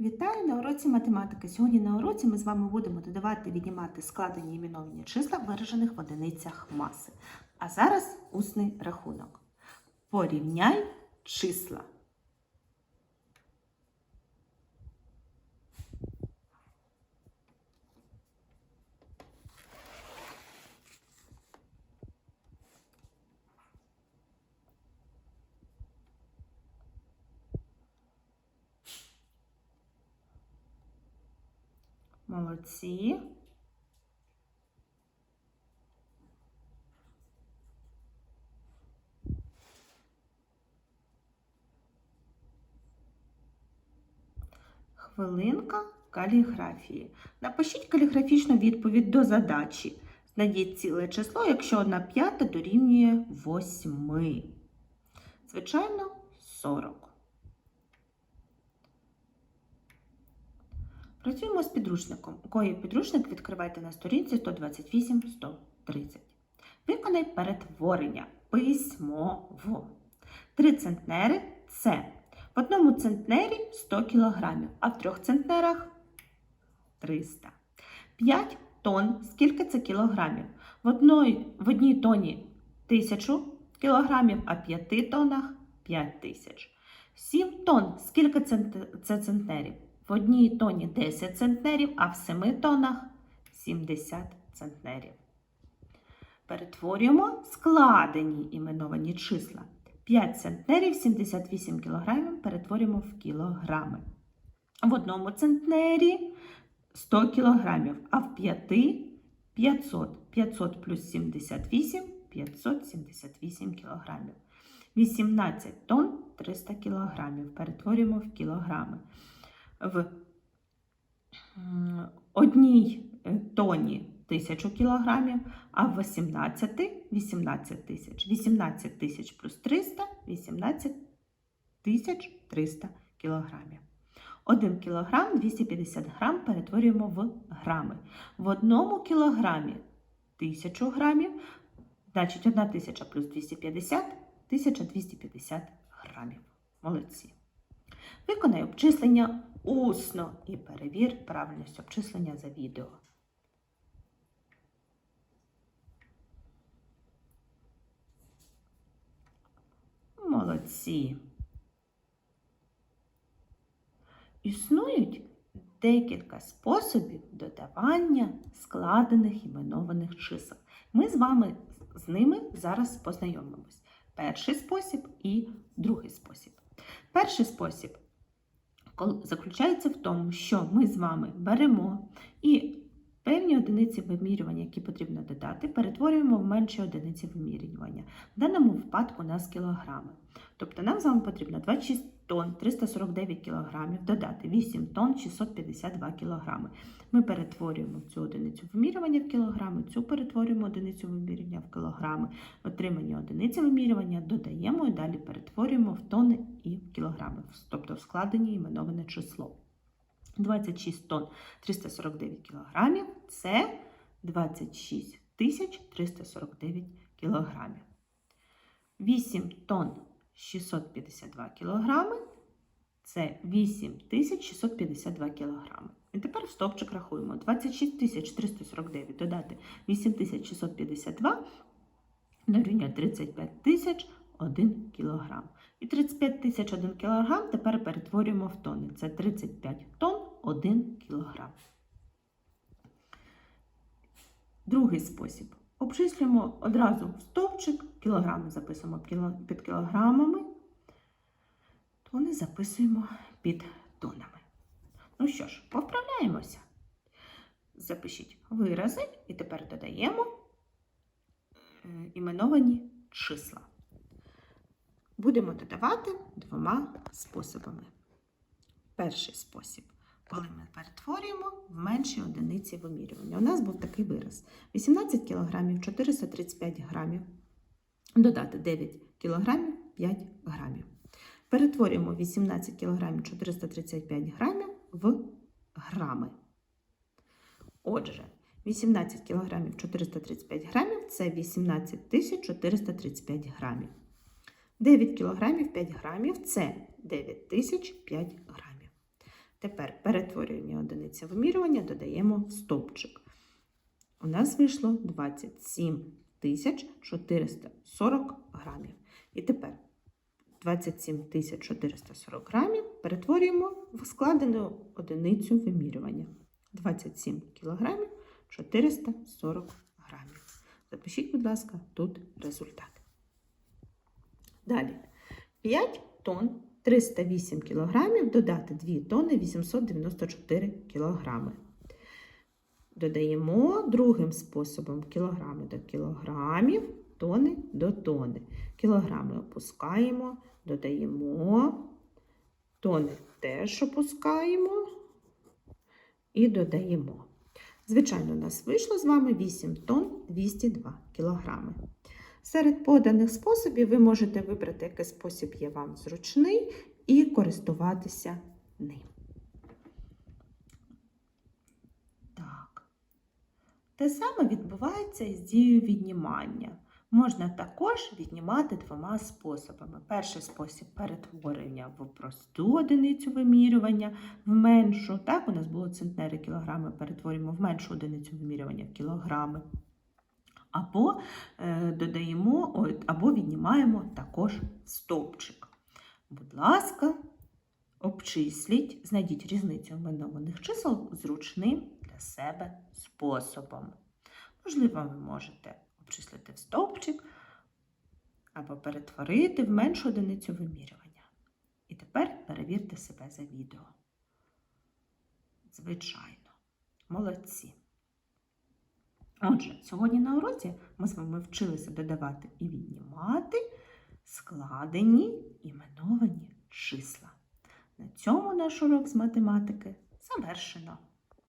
Вітаю на уроці математики. Сьогодні на уроці ми з вами будемо додавати, віднімати складені іменовані числа, виражених в одиницях маси. А зараз усний рахунок. Порівняй числа. Молодці. Хвилинка каліграфії. Напишіть каліграфічну відповідь до задачі. Знайдіть ціле число, якщо одна п'ята дорівнює 8. Звичайно, 40. Працюємо з підручником. Кого підручник, відкривайте на сторінці 128-130. Виконай перетворення письмово. 3 центнери це в одному центнері 100 кг, а в трьох центнерах 300. 5 тонн. Скільки це кілограмів? В одній, в одній тоні 1000 кілограмів, а в 5 тоннах 5000. 7 тонн. Скільки це центнерів? В одній тоні 10 центнерів, а в 7 тоннах 70 центнерів. Перетворюємо складені іменовані числа. 5 центнерів 78 кілограмів перетворюємо в кілограми. В одному центнері 100 кілограмів, а в 5 500. 500 плюс 78 578 кілограмів. 18 тонн 300 кілограмів. Перетворюємо в кілограми. В одній е, тоні 1000 кілограмів, а в 18 18 тисяч. 18 тисяч плюс 300 18 тисяч 300 кілограмів. 1 кілограм 250 грам перетворюємо в грами. В одному кілограмі 1000 грамів, значить 1 тисяча плюс 250 1250 грамів. Молодці. Виконай обчислення усно і перевір правильність обчислення за відео. Молодці. Існують декілька способів додавання складених іменованих чисел. Ми з вами з ними зараз познайомимось. Перший спосіб і другий спосіб. Перший спосіб заключається в тому, що ми з вами беремо і певні одиниці вимірювання, які потрібно додати, перетворюємо в менші одиниці вимірювання. В даному випадку у нас кілограми. Тобто нам з вами потрібно 26 тонн 349 кілограмів додати 8 тонн 652 кілограми. Ми перетворюємо цю одиницю вимірювання в кілограми, цю перетворюємо одиницю вимірювання в кілограми. Отримані одиниці вимірювання додаємо і далі перетворюємо в тонни і в кілограми, тобто в складені іменоване число. 26 тонн 349 кілограмів це 26 тисяч 349 кілограмів. 8 тонн 652 кілограми це 8652 кілограми. І тепер стовпчик рахуємо. 26349 додати 8652 дорівнює 35 тисяч 1 кілограм. І 35 тисяч 1 кілограм тепер перетворюємо в тонни. Це 35 тонн 1 кілограм. Другий спосіб. Обчислюємо одразу в стовпчик, кілограми записуємо під кілограмами, тони записуємо під тонами. Ну що ж, повправляємося. Запишіть вирази і тепер додаємо е, іменовані числа. Будемо додавати двома способами. Перший спосіб, коли ми перетворюємо в менші одиниці вимірювання. У нас був такий вираз: 18 кг 435 грамів, додати 9 кг 5 грамів. Перетворюємо 18 кг 435 грамів в грами. Отже, 18 кг 435 грамів це 18 435 грамів. 9 кг 5 грамів це 9005 грамів. Тепер перетворюємо одиниці вимірювання, додаємо в стовпчик. У нас вийшло 27 440 грамів. І тепер 27 440 грамів перетворюємо в складену одиницю вимірювання. 27 кілограмів 440 грамів. Запишіть, будь ласка, тут результат. Далі. 5 тонн 308 кілограмів додати 2 тонни 894 кілограми. Додаємо другим способом кілограми до кілограмів, тони до тони. Кілограми опускаємо, додаємо, тони теж опускаємо і додаємо. Звичайно, у нас вийшло з вами 8 тонн 202 кілограми. Серед поданих способів ви можете вибрати, який спосіб є вам зручний, і користуватися ним. Так. Те саме відбувається із дією віднімання. Можна також віднімати двома способами. Перший спосіб перетворення в просту одиницю вимірювання, в меншу. Так, у нас було центнери кілограми, перетворюємо в меншу одиницю вимірювання в кілограми. Або е, додаємо, або віднімаємо також стовпчик. Будь ласка, обчисліть, знайдіть різницю іменованих чисел зручним для себе способом. Можливо, ви можете обчислити в стовпчик або перетворити в меншу одиницю вимірювання. І тепер перевірте себе за відео. Звичайно, молодці. Отже, сьогодні на уроці ми з вами вчилися додавати і віднімати складені іменовані числа. На цьому наш урок з математики завершено.